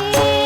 রে